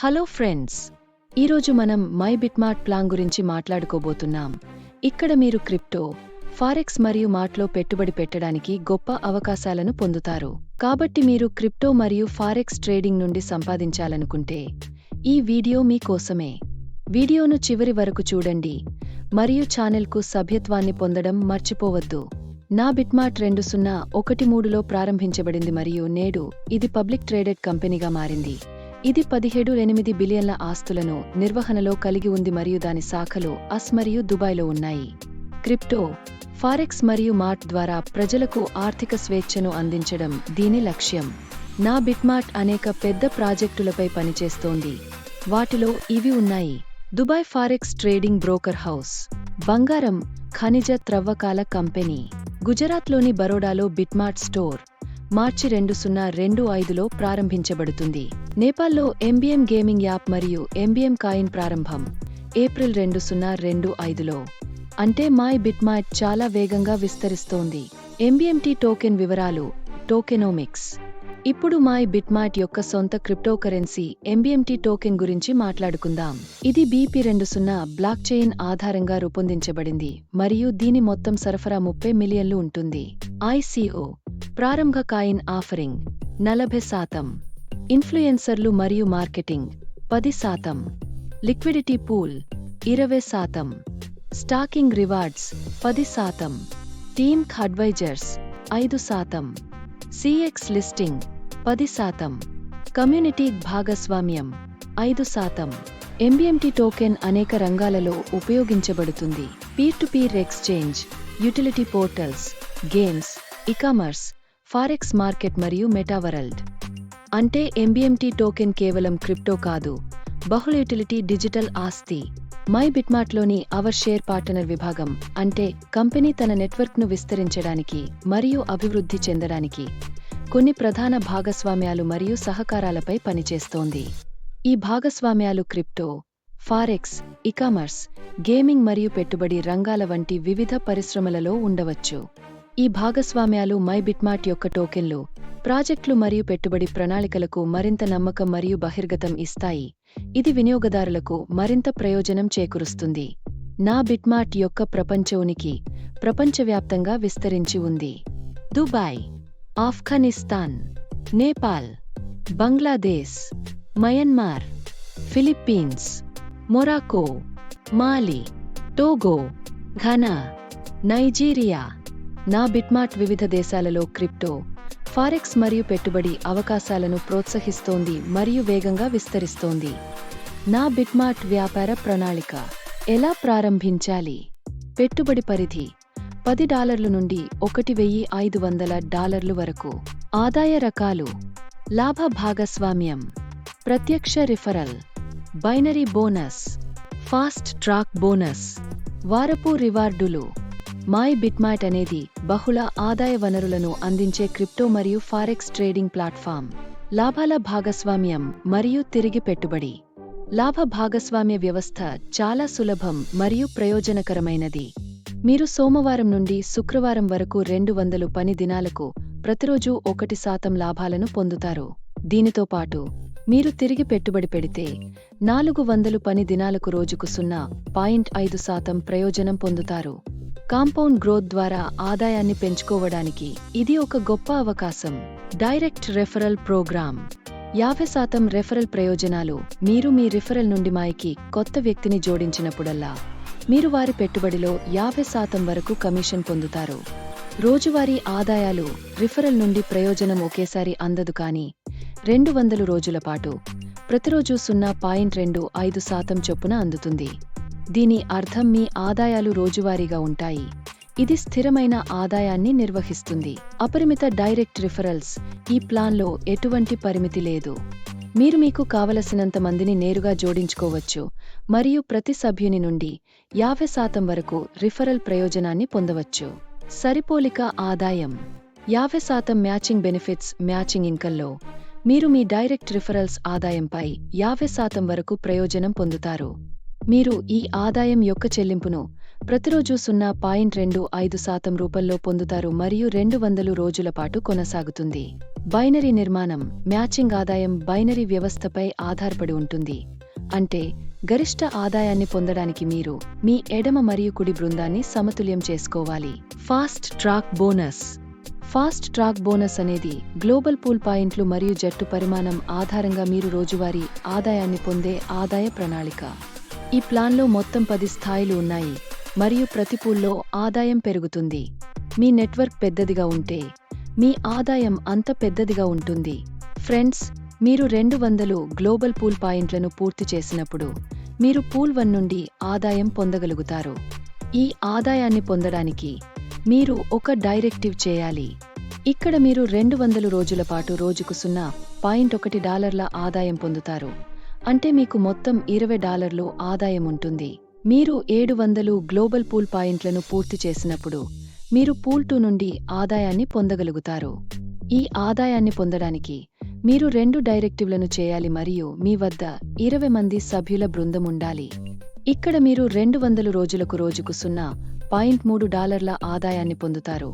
Hello friends ఈరోజు మనం my BitMart plan గురించి మాట్లాడుకోబోతున్నాం. ఇక్కడ మీరు క్రిప్టో ఫారెక్స్ మరియు మార్ట్లో పెట్టుబడి పెట్టడానికి గొప్ప అవకాశాలను పొందుతారు. కాబట్టి మీరు క్రిప్టో మరియు ఫారెక్స్ ట్రేడింగ్ నుండి సంపాదించాలనుకుంటే ఈ వీడియో మీకోసమే వీడియోను చివరి వరకు చూడండి. మరియు ఛానల్కు సభ్యత్వాన్ని పొందడం మర్చిపోవద్దు. నా బిట్మార్ట్ రెండు సున్నా ఒకటి మూడులో ప్రారంభించబడింది మరియు నేడు ఇది పబ్లిక్ ట్రేడెడ్ కంపెనీగా మారింది. ఇది పదిహేడు ఎనిమిది బిలియన్ల ఆస్తులను నిర్వహణలో కలిగి ఉంది మరియు దాని శాఖలు అస్ మరియు దుబాయ్లో ఉన్నాయి. క్రిప్టో ఫారెక్స్ మరియు మార్ట్ ద్వారా ప్రజలకు ఆర్థిక స్వేచ్ఛను అందించడం దీని లక్ష్యం. నా బిట్మార్ట్ అనేక పెద్ద ప్రాజెక్టులపై పనిచేస్తోంది. వాటిలో ఇవి ఉన్నాయి. Dubai forex trading broker house బంగారం ఖనిజ త్రవ్వకాల కంపెనీ గుజరాత్లోని బరోడాలో బిట్మార్ట్ స్టోర్ మార్చి రెండు సున్నా రెండు ఐదులో ప్రారంభించబడుతుంది. నేపాల్లో ఎంబీఎం గేమింగ్ యాప్ మరియు ఎంబీఎం కాయిన్ ప్రారంభం ఏప్రిల్ రెండు సున్నా రెండు ఐదులో. అంటే మై బిట్మార్ట్ చాలా వేగంగా విస్తరిస్తోంది. ఎంబీఎంటీ టోకెన్ వివరాలు టోకెనోమిక్స్. ఇప్పుడు మై బిట్మార్ట్ యొక్క సొంత క్రిప్టోకరెన్సీ ఎంబీఎంటీ టోకెన్ గురించి మాట్లాడుకుందాం. ఇది బీపీ రెండు సున్నా బ్లాక్ చైన్ ఆధారంగా రూపొందించబడింది మరియు దీని మొత్తం సరఫరా ముప్పై మిలియన్లు ఉంటుంది. ఐసీఓ ప్రారంభ కాయిన్ ఆఫరింగ్ నలభై శాతం. ఇన్ఫ్లుయెన్సర్లు మరియు మార్కెటింగ్ పది శాతం. లిక్విడిటీ పూల్ ఇరవై శాతం. స్టాకింగ్ రివార్డ్స్ పది శాతం. టీమ్ అడ్వైజర్స్ ఐదు శాతం. సిఎక్స్ లిస్టింగ్ పది శాతం. కమ్యూనిటీ భాగస్వామ్యం ఐదు శాతం. ఎంబిఎంటి టోకెన్ అనేక రంగాలలో ఉపయోగించబడుతుంది. Peer to peer exchange utility portals games ecommerce forex market మరియు మెటావరల్డ్ అంటే ఎంబీఎంటీ టోకెన్ కేవలం క్రిప్టో కాదు బహుళ యూటిలిటీ డిజిటల్ ఆస్తి. మై బిట్మార్ట్లోని అవర్ షేర్ పార్టనర్ విభాగం అంటే కంపెనీ తన నెట్వర్క్ను విస్తరించడానికి మరియు అభివృద్ధి చెందడానికి కొన్ని ప్రధాన భాగస్వామ్యాలు మరియు సహకారాలపై పనిచేస్తోంది. ఈ భాగస్వామ్యాలు క్రిప్టో ఫారెక్స్ ఇకామర్స్ గేమింగ్ మరియు పెట్టుబడి రంగాల వంటి వివిధ పరిశ్రమలలో ఉండవచ్చు. ఈ భాగస్వామ్యాలు మై బిట్మార్ట్ యొక్క టోకెన్లు ప్రాజెక్టులు మరియు పెట్టుబడి ప్రణాళికలకు మరింత నమ్మకం మరియు బహిర్గతం ఇస్తాయి. ఇది వినియోగదారులకు మరింత ప్రయోజనం చేకూరుస్తుంది. నా బిట్మార్ట్ యొక్క ప్రపంచ ఉనికి ప్రపంచవ్యాప్తంగా విస్తరించి ఉంది. Dubai Afghanistan Nepal Bangladesh Myanmar Philippines Morocco Mali Togo Ghana Nigeria నా బిట్మార్ట్ వివిధ దేశాలలో క్రిప్టో ఫారెక్స్ మరియు పెట్టుబడి అవకాశాలను ప్రోత్సహిస్తోంది మరియు వేగంగా విస్తరిస్తోంది. నా బిట్మార్ట్ వ్యాపార ప్రణాళిక ఎలా ప్రారంభించాలి? పెట్టుబడి పరిధి పది డాలర్లు నుండి ఒకటి వెయ్యి ఐదు వందల డాలర్లు వరకు. ఆదాయ రకాలు లాభ భాగస్వామ్యం ప్రత్యక్ష referral binary bonus fast track bonus వారపు రివార్డులు. మై బిట్మార్ట్ అనేది బహుళ ఆదాయ వనరులను అందించే క్రిప్టో మరియు ఫారెక్స్ ట్రేడింగ్ ప్లాట్ఫామ్. లాభాల భాగస్వామ్యం మరియు తిరిగి పెట్టుబడి. లాభ భాగస్వామ్య వ్యవస్థ చాలా సులభం మరియు ప్రయోజనకరమైనది. మీరు సోమవారం నుండి శుక్రవారం వరకు రెండు వందలు పని దినాలకు ప్రతిరోజు ఒకటి శాతం లాభాలను పొందుతారు. దీనితో పాటు మీరు తిరిగి పెట్టుబడి పెడితే నాలుగు వందలు పని దినాలకు రోజుకు సున్నా పాయింట్ ఐదు శాతం ప్రయోజనం పొందుతారు. కాంపౌండ్ గ్రోత్ ద్వారా ఆదాయాన్ని పెంచుకోవడానికి ఇది ఒక గొప్ప అవకాశం. Direct referral programme. యాభై శాతం రెఫరల్ ప్రయోజనాలు మీరు మీ రిఫరల్ నుండి మాయకి కొత్త వ్యక్తిని జోడించినప్పుడల్లా మీరు వారి పెట్టుబడిలో యాభై శాతం వరకు కమిషన్ పొందుతారు. రోజువారీ ఆదాయాలు రిఫరల్ నుండి ప్రయోజనం ఒకేసారి అందదు కానీ రెండు వందలు రోజుల పాటు ప్రతిరోజు సున్నా పాయింట్ రెండు ఐదు శాతం చొప్పున అందుతుంది. దీని అర్థం మీ ఆదాయాలు రోజువారీగా ఉంటాయి. ఇది స్థిరమైన ఆదాయాన్ని నిర్వహిస్తుంది. అపరిమిత డైరెక్ట్ రిఫరల్స్ ఈ ప్లాన్లో ఎటువంటి పరిమితి లేదు. మీరు మీకు కావలసినంత మందిని నేరుగా జోడించుకోవచ్చు. మరియు ప్రతి సభ్యుని నుండి యాభై శాతం వరకు రిఫరల్ ప్రయోజనాన్ని పొందవచ్చు. సరిపోలిక ఆదాయం. యాభై శాతం మ్యాచింగ్ బెనిఫిట్స్ మ్యాచింగ్ ఇంకల్లో మీరు మీ డైరెక్ట్ రిఫరల్స్ ఆదాయంపై యాభై శాతం వరకు ప్రయోజనం పొందుతారు. మీరు ఈ ఆదాయం యొక్క చెల్లింపును ప్రతిరోజు సున్నా పాయింట్ రెండు ఐదు శాతం రూపంలో పొందుతారు మరియు రెండు వందలు రోజుల పాటు కొనసాగుతుంది. బైనరీ నిర్మాణం మ్యాచింగ్ ఆదాయం బైనరీ వ్యవస్థపై ఆధారపడి ఉంటుంది. అంటే గరిష్ట ఆదాయాన్ని పొందడానికి మీరు మీ ఎడమ మరియు కుడి బృందాన్ని సమతుల్యం చేసుకోవాలి. Fast track bonus. Fast track bonus అనేది గ్లోబల్ పూల్ పాయింట్లు మరియు జట్టు పరిమాణం ఆధారంగా మీరు రోజువారీ ఆదాయాన్ని పొందే ఆదాయ ప్రణాళిక. ఈ ప్లాన్లో మొత్తం పది స్థాయిలు ఉన్నాయి మరియు ప్రతి పూల్లో ఆదాయం పెరుగుతుంది. మీ నెట్వర్క్ పెద్దదిగా ఉంటే మీ ఆదాయం అంత పెద్దదిగా ఉంటుంది. ఫ్రెండ్స్ మీరు రెండు వందలు గ్లోబల్ పూల్ పాయింట్లను పూర్తి చేసినప్పుడు మీరు పూల్ వన్ నుండి ఆదాయం పొందగలుగుతారు. ఈ ఆదాయాన్ని పొందడానికి మీరు ఒక డైరెక్టివ్ చేయాలి. ఇక్కడ మీరు రెండు వందలు రోజుల పాటు రోజుకు సున్నా పాయింట్ ఒకటి డాలర్ల ఆదాయం పొందుతారు. అంటే మీకు మొత్తం ఇరవై డాలర్లు ఆదాయం ఉంటుంది. మీరు ఏడు వందలు గ్లోబల్ పూల్ పాయింట్లను పూర్తి చేసినప్పుడు మీరు పూల్ టూ నుండి ఆదాయాన్ని పొందగలుగుతారు. ఈ ఆదాయాన్ని పొందడానికి మీరు రెండు డైరెక్టివ్లను చేయాలి మరియు మీ వద్ద ఇరవై మంది సభ్యుల బృందం ఉండాలి. ఇక్కడ మీరు రెండు వందలు రోజులకు రోజుకు సున్నా పాయింట్ మూడు డాలర్ల ఆదాయాన్ని పొందుతారు.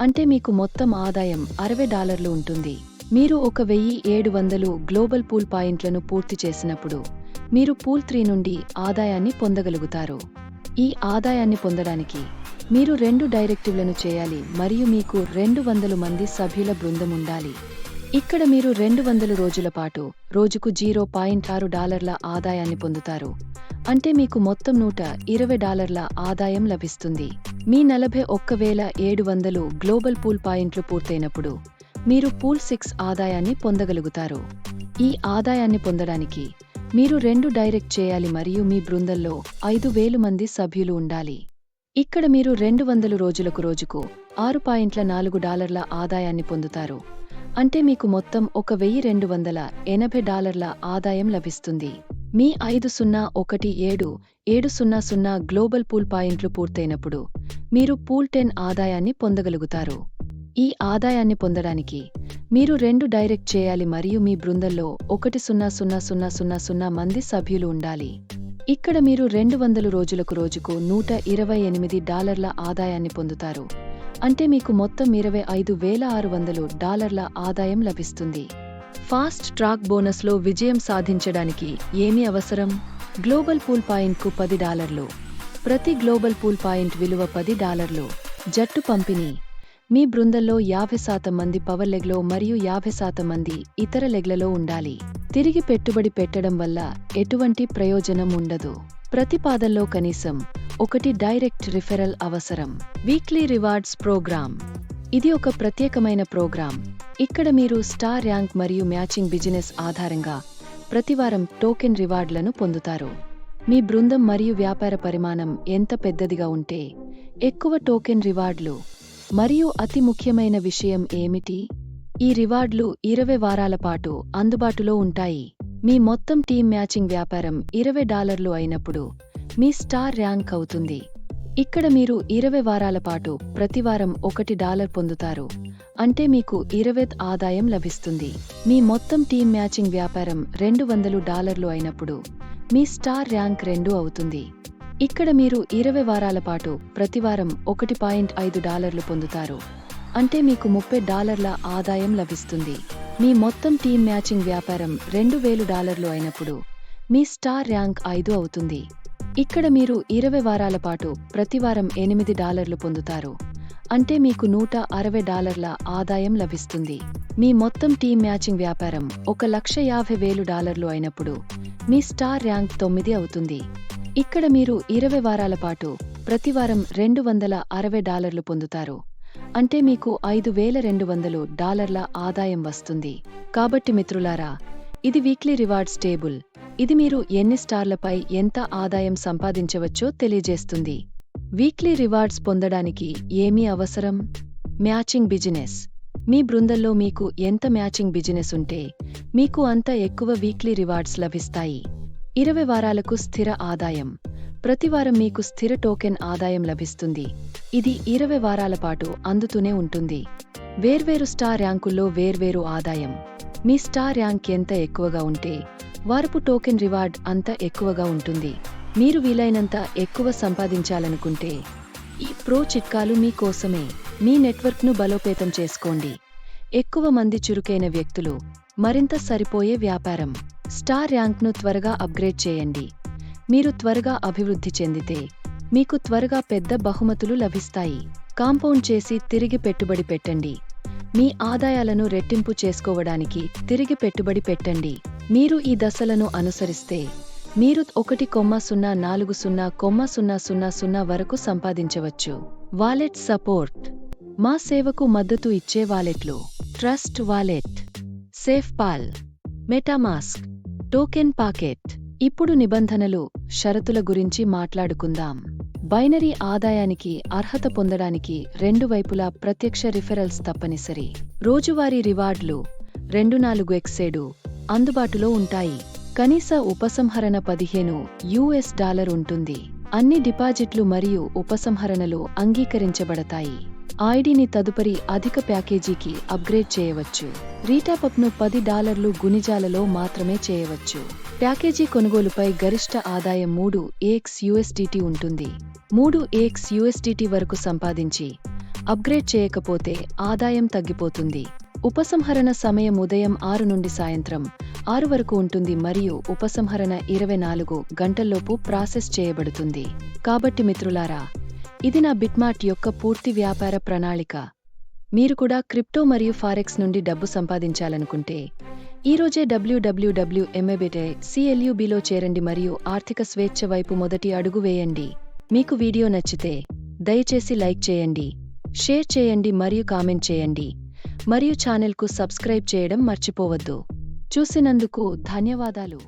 అంటే మీకు మొత్తం ఆదాయం అరవై డాలర్లు ఉంటుంది. మీరు ఒక వెయ్యి ఏడు వందలు గ్లోబల్ పూల్ పాయింట్లను పూర్తి చేసినప్పుడు మీరు పూల్ త్రీ నుండి ఆదాయాన్ని పొందగలుగుతారు. ఈ ఆదాయాన్ని పొందడానికి మీరు రెండు డైరెక్టివ్లను చేయాలి మరియు మీకు రెండు వందలు మంది సభ్యుల బృందం ఉండాలి. ఇక్కడ మీరు రెండు వందలు రోజుల పాటు రోజుకు జీరో పాయింట్ ఆరు డాలర్ల ఆదాయాన్ని పొందుతారు. అంటే మీకు మొత్తం నూట ఇరవై డాలర్ల ఆదాయం లభిస్తుంది. మీ నలభై ఒక్క వేల ఏడు వందలు గ్లోబల్ పూల్ పాయింట్లు పూర్తయినప్పుడు మీరు పూల్ సిక్స్ ఆదాయాన్ని పొందగలుగుతారు. ఈ ఆదాయాన్ని పొందడానికి మీరు రెండు డైరెక్ట్ చేయాలి మరియు మీ బృందంలో ఐదు వేలు మంది సభ్యులు ఉండాలి. ఇక్కడ మీరు రెండు వందలు రోజులకు రోజుకు ఆరు పాయింట్ల నాలుగు డాలర్ల ఆదాయాన్ని పొందుతారు. అంటే మీకు మొత్తం ఒక వెయ్యి రెండు వందల ఎనభై డాలర్ల ఆదాయం లభిస్తుంది. మీ ఐదు సున్నా ఒకటి ఏడు ఏడు సున్నా సున్నా గ్లోబల్ పూల్ పాయింట్లు పూర్తయినప్పుడు మీరు పూల్ టెన్ ఆదాయాన్ని పొందగలుగుతారు. ఈ ఆదాయాన్ని పొందడానికి మీరు రెండు డైరెక్ట్ చేయాలి మరియు మీ బృందంలో ఒకటి సున్నా సున్నా సున్నా సున్నా సున్నా మంది సభ్యులు ఉండాలి. ఇక్కడ మీరు రెండు వందలు రోజులకు రోజుకు నూట ఇరవై ఎనిమిది డాలర్ల ఆదాయాన్ని పొందుతారు. అంటే మీకు మొత్తం ఇరవై ఐదు వేల ఆరు వందలు డాలర్ల ఆదాయం లభిస్తుంది. ఫాస్ట్ ట్రాక్ బోనస్లో విజయం సాధించడానికి ఏమి అవసరం? గ్లోబల్ పూల్ పాయింట్కు పది డాలర్లు. ప్రతి గ్లోబల్ పూల్ పాయింట్ విలువ పది డాలర్లు. జట్టు పంపిణీ. మీ బృందంలో యాభై శాతం మంది పవర్ లెగ్లో మరియు యాభై శాతం మంది ఇతర లెగ్లలో ఉండాలి. తిరిగి పెట్టుబడి పెట్టడం వల్ల ఎటువంటి ప్రయోజనం ఉండదు. ప్రతిపాదనలో కనీసం ఒకటి డైరెక్ట్ రిఫెరల్ అవసరం. Weekly rewards programme. ఇది ఒక ప్రత్యేకమైన ప్రోగ్రాం ఇక్కడ మీరు స్టార్ ర్యాంక్ మరియు మ్యాచింగ్ బిజినెస్ ఆధారంగా ప్రతివారం టోకెన్ రివార్డులను పొందుతారు. మీ బృందం మరియు వ్యాపార పరిమాణం ఎంత పెద్దదిగా ఉంటే ఎక్కువ టోకెన్ రివార్డులు మరియు అతి ముఖ్యమైన విషయం ఏమిటి? ఈ రివార్డులు ఇరవై వారాల పాటు అందుబాటులో ఉంటాయి. మీ మొత్తం టీం మ్యాచింగ్ వ్యాపారం ఇరవై డాలర్లు అయినప్పుడు మీ స్టార్ ర్యాంక్ అవుతుంది. ఇక్కడ మీరు ఇరవై వారాల పాటు ప్రతివారం ఒకటి డాలర్ పొందుతారు. అంటే మీకు ఇరవై ఆదాయం లభిస్తుంది. మీ మొత్తం టీం మ్యాచింగ్ వ్యాపారం రెండు వందలు డాలర్లు అయినప్పుడు మీ స్టార్ ర్యాంక్ రెండు అవుతుంది. ఇక్కడ మీరు ఇరవై వారాల పాటు ప్రతివారం ఒకటి పాయింట్ ఐదు డాలర్లు పొందుతారు. అంటే మీకు ముప్పై డాలర్ల ఆదాయం లభిస్తుంది. మీ మొత్తం టీం మ్యాచింగ్ వ్యాపారం రెండు వేలు డాలర్లు అయినప్పుడు మీ స్టార్ ర్యాంక్ ఐదు అవుతుంది. ఇక్కడ మీరు ఇరవై వారాల పాటు ప్రతివారం ఎనిమిది డాలర్లు పొందుతారు. అంటే మీకు నూట అరవై డాలర్ల ఆదాయం లభిస్తుంది. మీ మొత్తం టీం మ్యాచింగ్ వ్యాపారం ఒక లక్ష యాభై వేలు డాలర్లు అయినప్పుడు మీ స్టార్ ర్యాంక్ తొమ్మిది అవుతుంది. ఇక్కడ మీరు ఇరవై వారాల పాటు ప్రతివారం రెండు వందల అరవై డాలర్లు పొందుతారు. అంటే మీకు ఐదు వేల రెండు వందలు డాలర్ల ఆదాయం వస్తుంది. కాబట్టి మిత్రులారా ఇది వీక్లీ రివార్డ్స్ టేబుల్. ఇది మీరు ఎన్ని స్టార్లపై ఎంత ఆదాయం సంపాదించవచ్చో తెలియజేస్తుంది. వీక్లీ రివార్డ్స్ పొందడానికి ఏమీ అవసరం? Matching business. మీ బృందంలో మీకు ఎంత మ్యాచింగ్ బిజినెస్ ఉంటే మీకు అంత ఎక్కువ వీక్లీ రివార్డ్స్ లభిస్తాయి. ఇరవై వారాలకు స్థిర ఆదాయం. ప్రతివారం మీకు స్థిర టోకెన్ ఆదాయం లభిస్తుంది. ఇది ఇరవై వారాల పాటు అందుతూనే ఉంటుంది. వేర్వేరు స్టార్ ర్యాంకుల్లో వేర్వేరు ఆదాయం. మీ స్టార్ ర్యాంక్ ఎంత ఎక్కువగా ఉంటే వారపు టోకెన్ రివార్డ్ అంత ఎక్కువగా ఉంటుంది. మీరు వీలైనంత ఎక్కువ సంపాదించాలనుకుంటే ఈ ప్రో చిట్కాలు మీకోసమే మీ నెట్వర్క్ను బలోపేతం చేసుకోండి. ఎక్కువ మంది చురుకైన వ్యక్తులు మరింత సరిపోయే వ్యాపారం. స్టార్ ర్యాంక్ను త్వరగా అప్గ్రేడ్ చేయండి. మీరు త్వరగా అభివృద్ధి చెందితే మీకు త్వరగా పెద్ద బహుమతులు లభిస్తాయి. కాంపౌండ్ చేసి తిరిగి పెట్టుబడి పెట్టండి. మీ ఆదాయాలను రెట్టింపు చేసుకోవడానికి తిరిగి పెట్టుబడి పెట్టండి. మీరు ఈ దశలను అనుసరిస్తే మీరు ఒకటి కొమ్మ సున్నా నాలుగు సున్నా కొమ్మ సున్నా సున్నా సున్నా వరకు సంపాదించవచ్చు. Wallet support. మా సేవకు మద్దతు ఇచ్చే వాలెట్లు. Trust Wallet. SafePal MetaMask. TokenPocket. ఇప్పుడు నిబంధనలు షరతుల గురించి మాట్లాడుకుందాం. బైనరీ ఆదాయానికి అర్హత పొందడానికి రెండు వైపులా ప్రత్యక్ష రిఫరల్స్ తప్పనిసరి. రోజువారీ రివార్డులు రెండు నాలుగు ఎక్సేడు అందుబాటులో ఉంటాయి. కనీస ఉపసంహరణ పదిహేను యుఎస్ డాలర్ ఉంటుంది. అన్ని డిపాజిట్లు మరియు ఉపసంహరణలు అంగీకరించబడతాయి. ఐడిని తదుపరి అధిక ప్యాకేజీకి అప్గ్రేడ్ చేయవచ్చు. రీటాపప్ను పది డాలర్లు గుణిజాలలో మాత్రమే చేయవచ్చు. ప్యాకేజీ కొనుగోలుపై గరిష్ట ఆదాయం మూడు ఏఎక్స్ యుఎస్డిటి ఉంటుంది. మూడు ఏఎక్స్ యుఎస్డిటి వరకు సంపాదించి అప్గ్రేడ్ చేయకపోతే ఆదాయం తగ్గిపోతుంది. ఉపసంహరణ సమయం ఉదయం ఆరు నుండి సాయంత్రం ఆరు వరకు ఉంటుంది మరియు ఉపసంహరణ ఇరవై నాలుగు గంటల్లోపు ప్రాసెస్ చేయబడుతుంది. కాబట్టి మిత్రులారా ఇది నా బిట్మార్ట్ యొక్క పూర్తి వ్యాపార ప్రణాళిక. మీరు కూడా క్రిప్టో మరియు ఫారెక్స్ నుండి డబ్బు సంపాదించాలనుకుంటే ఈ రోజే డబ్ల్యూడబ్ల్యూడబ్ల్యూ ఎంఏబిటే సిఎల్యూబిలో చేరండి మరియు ఆర్థిక స్వేచ్ఛ వైపు మొదటి అడుగు వేయండి. మీకు వీడియో నచ్చితే దయచేసి లైక్ చేయండి షేర్ చేయండి మరియు కామెంట్ చేయండి. మరియు ఛానల్కు సబ్స్క్రైబ్ చేయడం మర్చిపోవద్దు. చూసినందుకు ధన్యవాదాలు.